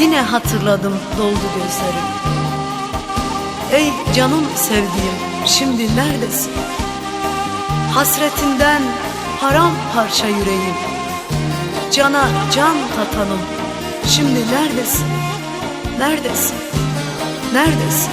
Yine hatırladım doldu gözlerim Ey canım sevdiğim şimdi neredesin? Hasretinden paramparça yüreğim Cana can katanım şimdi neredesin? Neredesin? Neredesin?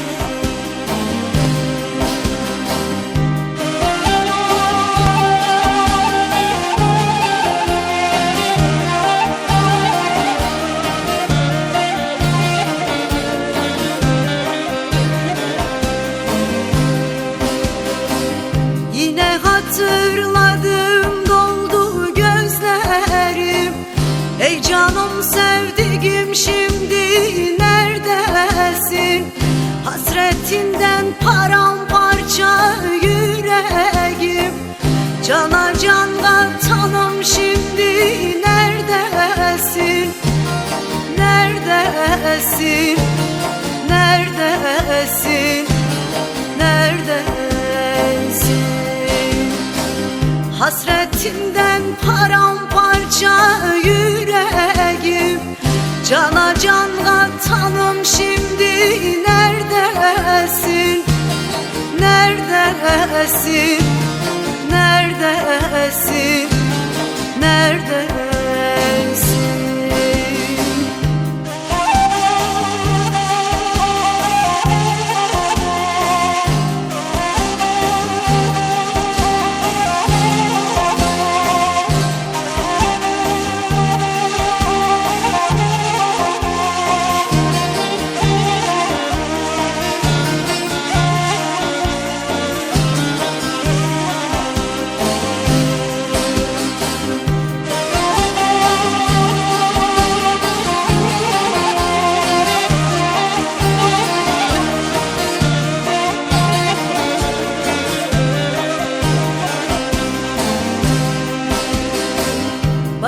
Hatırladım doldu gözlerim. Ey canım sevdiğim şimdi neredesin? Hasretinden paramparça yüreğim. Cana can katanım şimdi Neredesin? Neredesin? Neredesin Hasretinden paramparça yüreğim. Cana can katanım şimdi neredesin? Neredesin? Neredesin? Neredesin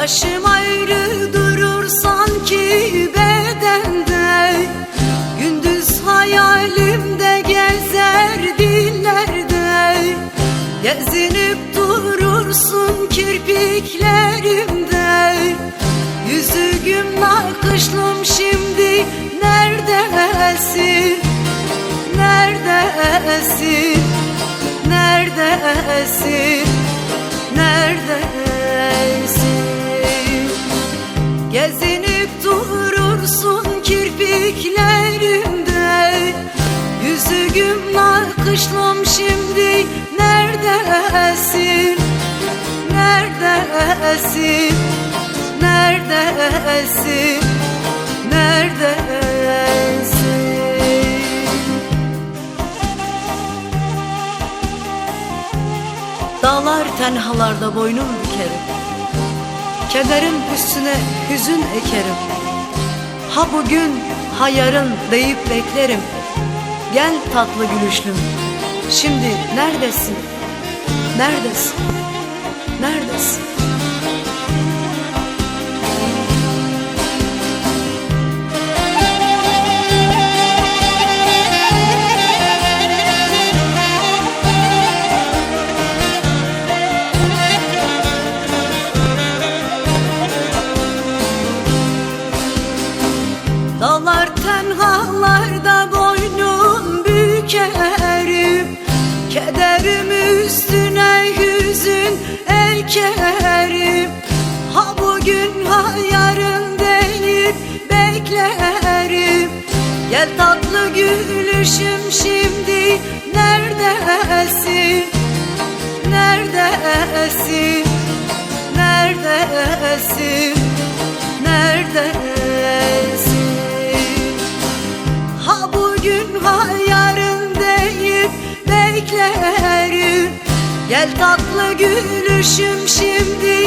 Başım ayrı durur sanki bedende Gündüz hayalimde gezer dillerde Gezinip durursun kirpiklerimde Yüzüğüm nakışlım şimdi neredesin? Neredesin? Neredesin? Neredesin? Gezinip durursun kirpiklerimde Yüzüğüm nakışlım şimdi neredesin? Neredesin? Neredesin? Neredesin? Dağlar tenhalarda boynum bükerim Kederim üstüne hüzün ekerim Ha bugün ha yarın deyip beklerim Gel tatlı gülüşlüm Şimdi neredesin? Neredesin? Neredesin? Üstüne hüzün ekerim Ha bugün ha yarın deyip beklerim Gel tatlı gülüşüm şimdi neredesin? Neredesin? Neredesin? Neredesin? Ha bugün ha beklerim Gel tatlı gülüşüm şimdi